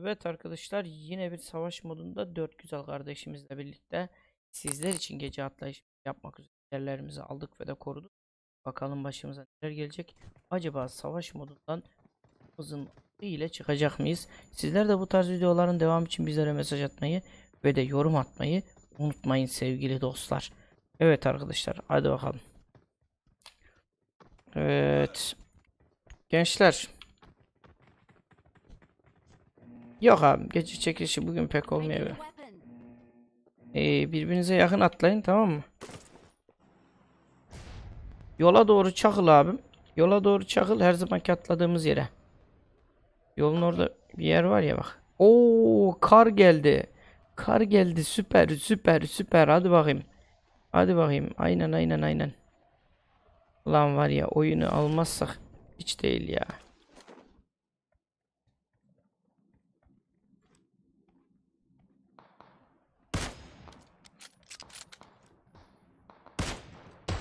Evet arkadaşlar yine bir savaş modunda dört güzel kardeşimizle birlikte sizler için gece atlayış yapmak üzere yerlerimizi aldık ve de koruduk. Bakalım başımıza neler gelecek. Acaba savaş modundan hızın ile çıkacak mıyız? Sizler de bu tarz videoların devamı için bizlere mesaj atmayı ve de yorum atmayı unutmayın sevgili dostlar. Evet arkadaşlar hadi bakalım. Evet. Gençler. Yok abi gece çekilişi bugün pek olmuyor. Ee, birbirinize yakın atlayın tamam mı? Yola doğru çakıl abim. Yola doğru çakıl her zamanki atladığımız yere. Yolun orada bir yer var ya bak. Oo kar geldi. Kar geldi süper süper süper hadi bakayım. Hadi bakayım aynen aynen aynen. Lan var ya oyunu almazsak hiç değil ya.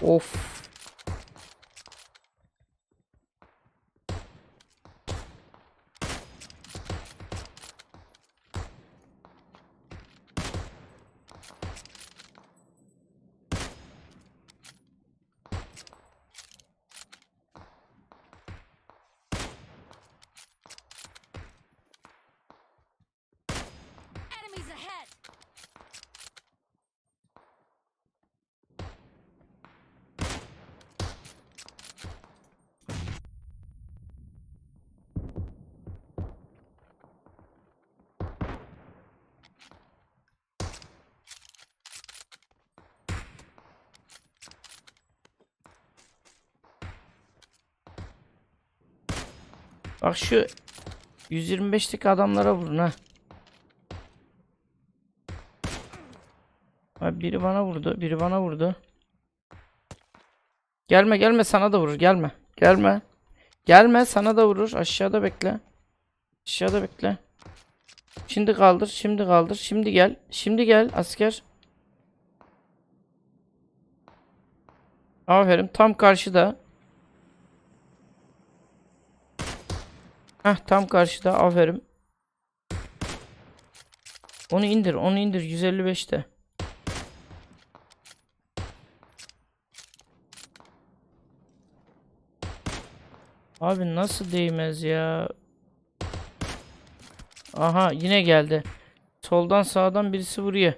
Of. Bak şu 125'lik adamlara vurun ha. Ha, biri bana vurdu, biri bana vurdu. Gelme gelme sana da vurur gelme. Gelme. Gelme sana da vurur. Aşağıda bekle. Aşağıda bekle. Şimdi kaldır, şimdi kaldır, şimdi gel. Şimdi gel asker. Aferin tam karşıda. Heh tam karşıda aferin. Onu indir onu indir 155'te. Abi nasıl değmez ya? Aha yine geldi. Soldan sağdan birisi vuruyor.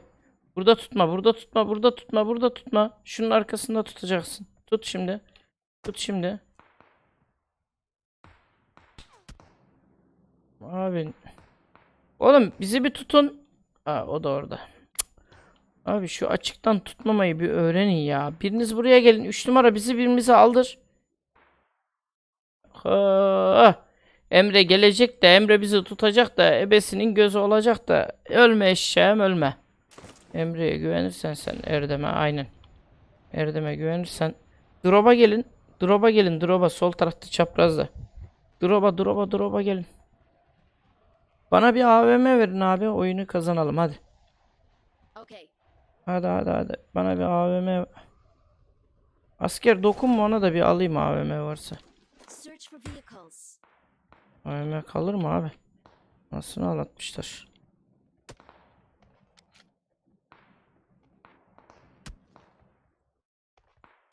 Burada tutma, burada tutma, burada tutma, burada tutma. Şunun arkasında tutacaksın. Tut şimdi. Tut şimdi. Abi. Oğlum bizi bir tutun. Aa, o da orada. Abi şu açıktan tutmamayı bir öğrenin ya. Biriniz buraya gelin. 3 numara bizi birimize aldır. Ha. Emre gelecek de Emre bizi tutacak da ebesinin gözü olacak da ölme eşeğim ölme. Emre'ye güvenirsen sen Erdem'e aynen. Erdem'e güvenirsen Drop'a gelin. Drop'a gelin. Drop'a sol tarafta çaprazda. Drop'a drop'a drop'a gelin. Bana bir AVM verin abi. Oyunu kazanalım hadi. Okay. Hadi hadi hadi. Bana bir AVM. Asker dokunma ona da bir alayım AVM varsa. AVM kalır mı abi? Nasıl ağlatmışlar.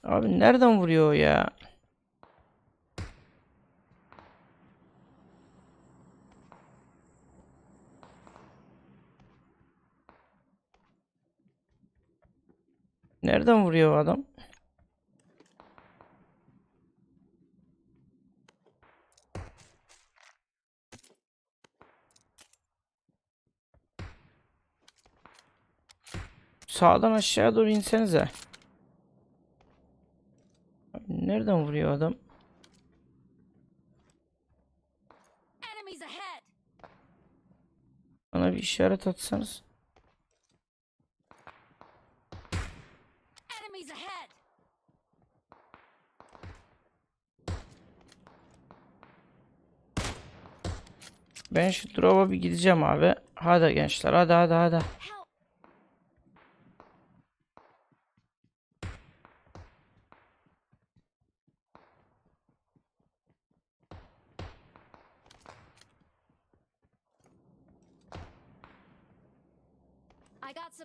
Abi nereden vuruyor ya? Nereden vuruyor adam? Sağdan aşağıya doğru insenize. Nereden vuruyor adam? Bana bir işaret atsanız. Enemies ahead! Ben şu drop'a bir gideceğim abi. Hadi gençler hadi hadi hadi.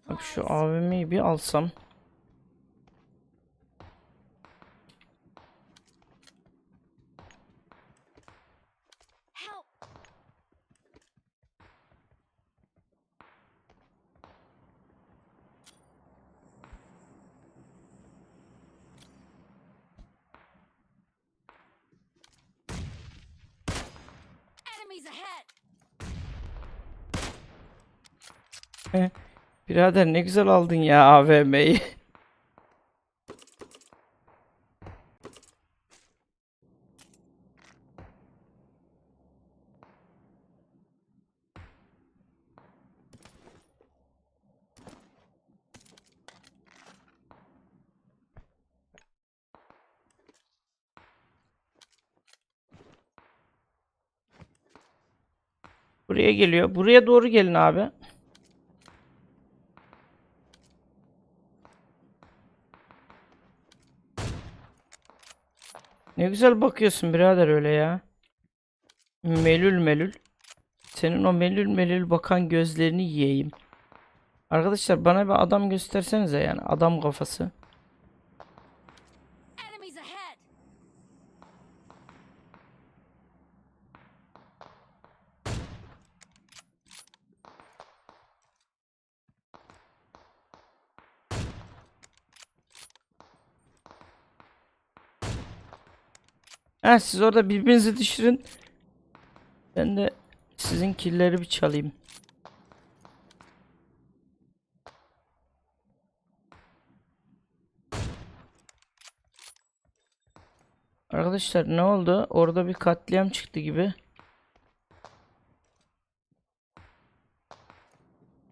Bak şu. AVM'yi bir alsam. Ahead! Birader ne güzel aldın ya AVM'yi. Buraya geliyor. Buraya doğru gelin abi. Ne güzel bakıyorsun birader öyle ya. Melül melül. Senin o melül melül bakan gözlerini yiyeyim. Arkadaşlar bana bir adam göstersenize yani adam kafası. Enemies ahead! Ha siz orada birbirinizi düşürün. Ben de sizin killeri bir çalayım. Arkadaşlar ne oldu? Orada bir katliam çıktı gibi.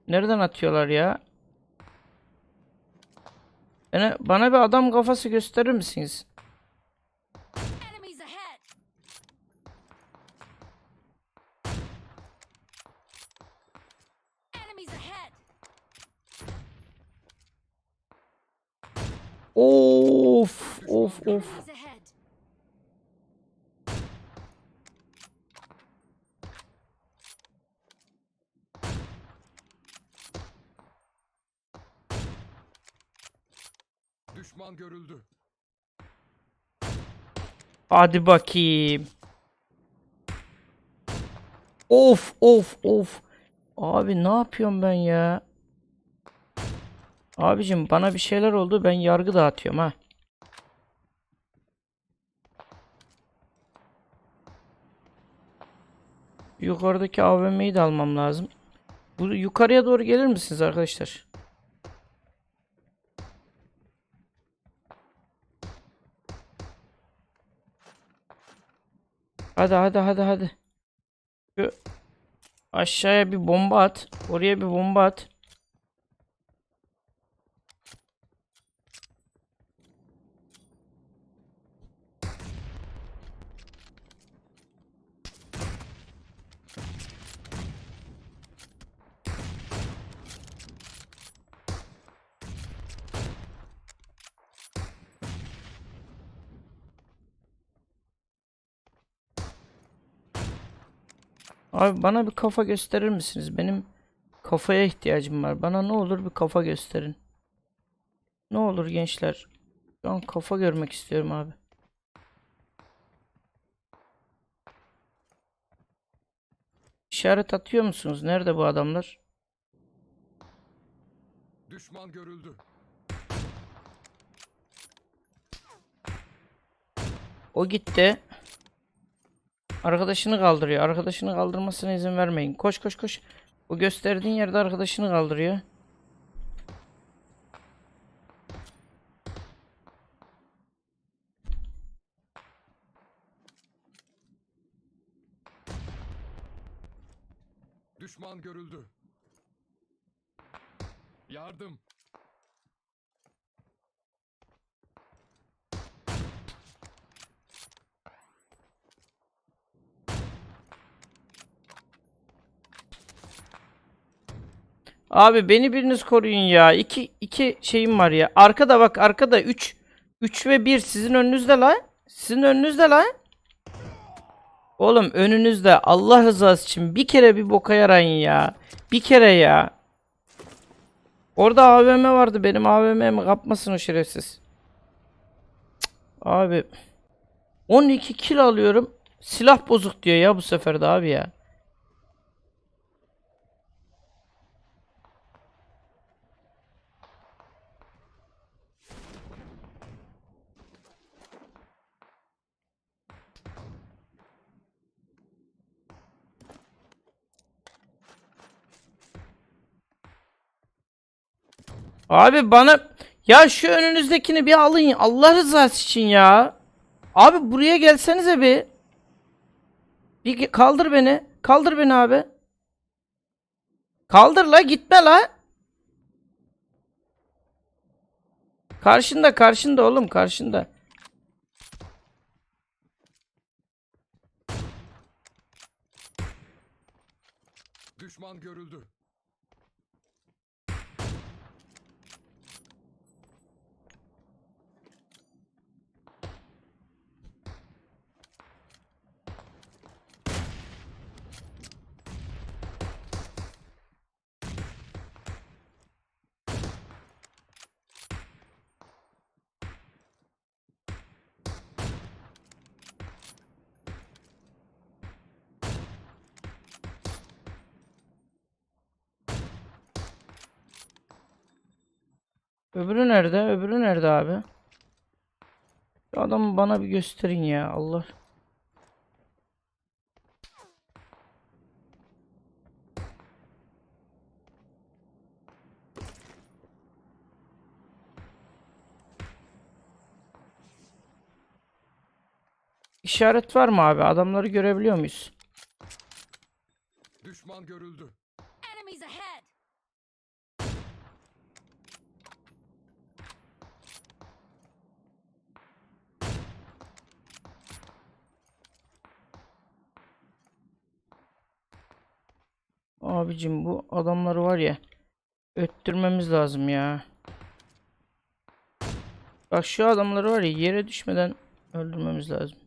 Nereden atıyorlar ya? Bana, bana bir adam kafası gösterir misiniz? Enemies ahead! Enemies ahead! Of of of. Enemies ahead! Düşman görüldü. Hadi bakayım. Of of of. Abi ne yapıyorum ben ya? Abicim bana bir şeyler oldu ben yargı dağıtıyorum ha. Yukarıdaki AVM'yi de almam lazım. Bu yukarıya doğru gelir misiniz arkadaşlar? Hadi hadi hadi hadi. Şu aşağıya bir bomba at. Oraya bir bomba at. Abi bana bir kafa gösterir misiniz? Benim kafaya ihtiyacım var. Bana ne olur bir kafa gösterin. Ne olur gençler. Şu an kafa görmek istiyorum abi. İşaret atıyor musunuz? Nerede bu adamlar? Düşman görüldü. O gitti. Arkadaşını kaldırıyor. Arkadaşını kaldırmasına izin vermeyin. Koş koş koş. O gösterdiğin yerde arkadaşını kaldırıyor. Düşman görüldü. Yardım. Abi beni biriniz koruyun ya. İki, iki şeyim var ya. Arkada bak arkada 3. 3 ve 1 sizin önünüzde la. Sizin önünüzde la. Oğlum önünüzde Allah rızası için bir kere bir boka yarayın ya. Bir kere ya. Orada AVM vardı. Benim AVM'mi kapmasın o şerefsiz. Cık, Abi. 12 kill alıyorum. Silah bozuk diyor ya bu sefer de abi ya. Abi bana ya şu önünüzdekini bir alın Allah rızası için ya. Abi buraya gelsenize bir. Bir kaldır beni. Kaldır beni abi. Kaldır la gitme la. Karşında karşında oğlum karşında. Düşman görüldü. Öbürü nerede? Öbürü nerede abi? Şu adamı bana bir gösterin ya Allah. İşaret var mı abi? Adamları görebiliyor muyuz? Düşman görüldü. Enemies ahead! Abicim bu adamları var ya öttürmemiz lazım ya. Bak şu adamları var ya yere düşmeden öldürmemiz lazım.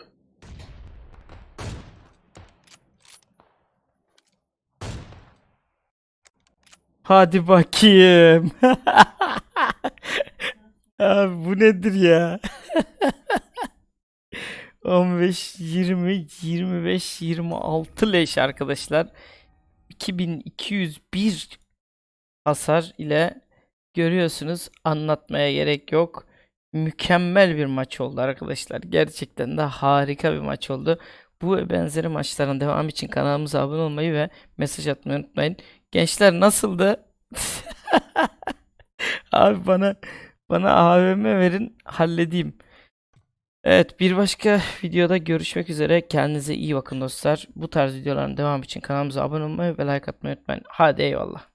Hadi bakayım. Abi bu nedir ya? 15, 20, 25, 26 leş arkadaşlar. 2201 hasar ile görüyorsunuz anlatmaya gerek yok. Mükemmel bir maç oldu arkadaşlar. Gerçekten de harika bir maç oldu. Bu ve benzeri maçların devamı için kanalımıza abone olmayı ve mesaj atmayı unutmayın. Gençler nasıldı? Abi bana bana AVM verin halledeyim. Evet bir başka videoda görüşmek üzere. Kendinize iyi bakın dostlar. Bu tarz videoların devamı için kanalımıza abone olmayı ve like atmayı unutmayın. Hadi eyvallah.